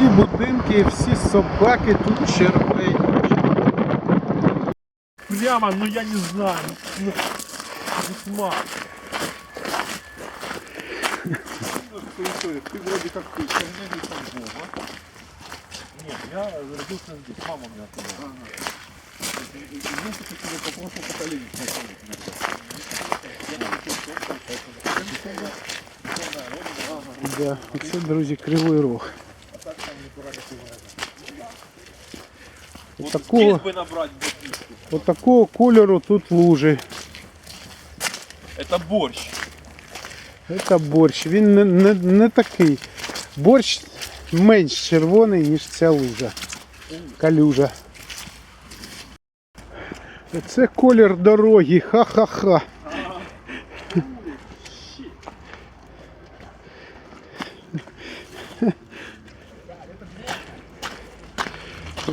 Всі будинки, всі собаки тут червені. Прямо, ну я не знаю. Ну, весьма. Ты вроде как ты, Чернеги там Вова. Нет, я родился здесь, мама у меня оттуда. И ну, ты тебе по прошлому поколению знакомый. Да, оце, друзі, кривий рог. Вот такого- здесь бы набрать бутылку. От такого кольору тут лужи. Это борщ. Це борщ. Він не, не, не такий. Борщ менш червоний, ніж ця лужа. Калюжа. Це колір дороги. Ха-ха-ха.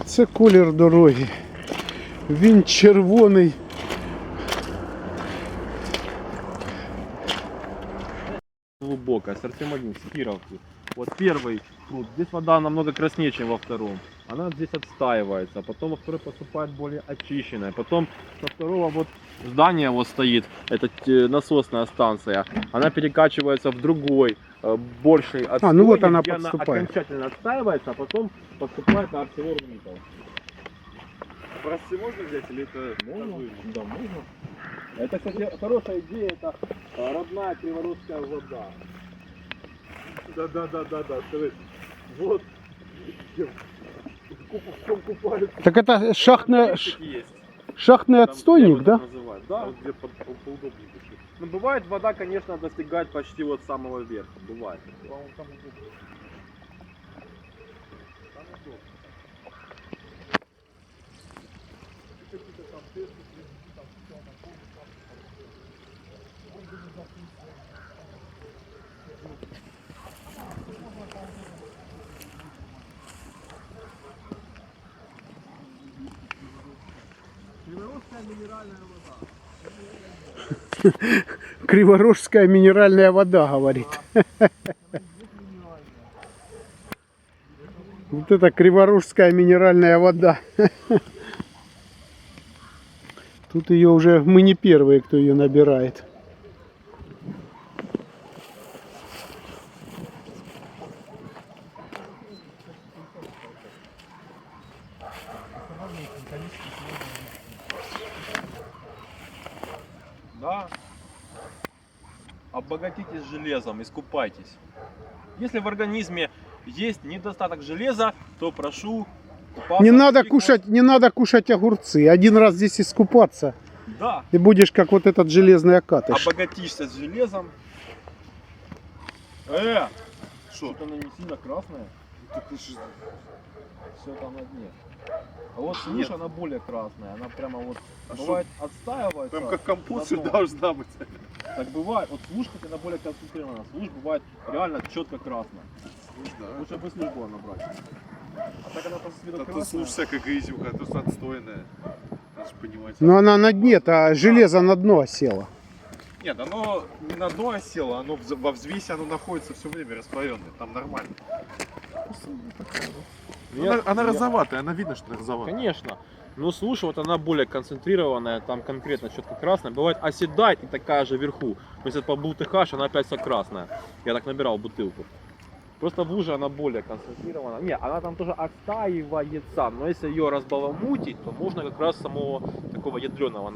Це колір дороги. Він червоний. Глубокая, с Артемагин, с. Вот первый пруд. Здесь вода намного краснее, чем во втором. Она здесь отстаивается. Потом во второй поступает более очищенная. Потом со второго вот здания вот стоит, это э, насосная станция. Она перекачивается в другой, э, больший отстой, ну вот она где подступает. окончательно отстаивается, а потом поступает на ArcelorMittal. Прости, можно взять или это... Можно? Да, можно. Это, кстати, хорошая идея, это э, родная криворусская вода. Да, да, да, да, да. Скажи, вот. В чем купаются? Так это шахтная, шахтный отстойник, да? Да. Вот где по- по- поудобнее. Ну, бывает, вода, конечно, достигает почти вот самого верха. Бывает. По-моему, там удобно. Криворожская минеральная вода, говорит. Вот это криворожская минеральная вода. Тут ее уже мы не первые, кто ее набирает. Да. Обогатитесь железом, искупайтесь. Если в организме есть недостаток железа, то прошу купаться. Не надо кушать, не надо кушать огурцы. Один раз здесь искупаться, Да. и будешь как вот этот железный окатыш. Обогатишься с железом. Э! Что? Что-то она не сильно красная. Ты ж- Все там на дне. А вот слушай, она более красная. Она прямо вот А бывает отстаивается. Прям как компот должна быть. Так бывает. Вот слушай, она более концентрирована. Слушай, бывает реально четко красная. Да. Лучше бы слушь было набрать. А так она просто с виду А то красная. слушай, всякая грязюка, а то отстойная. Надо же понимать. Но она на дне, а железо на дно осело. Нет, оно не на дно осело, оно во взвесе оно находится все время растворенное, там нормально. Ну, Я- она, она я- розоватая, она видно, что розоватая. Конечно. Но слушай, вот она более концентрированная, там конкретно четко красная. Бывает оседает и такая же вверху. То есть это побултыхаешь, она опять вся красная. Я так набирал бутылку. Просто в луже она более концентрирована. Не, она там тоже отстаивается, но если ее разбаламутить, то можно как раз самого такого ядреного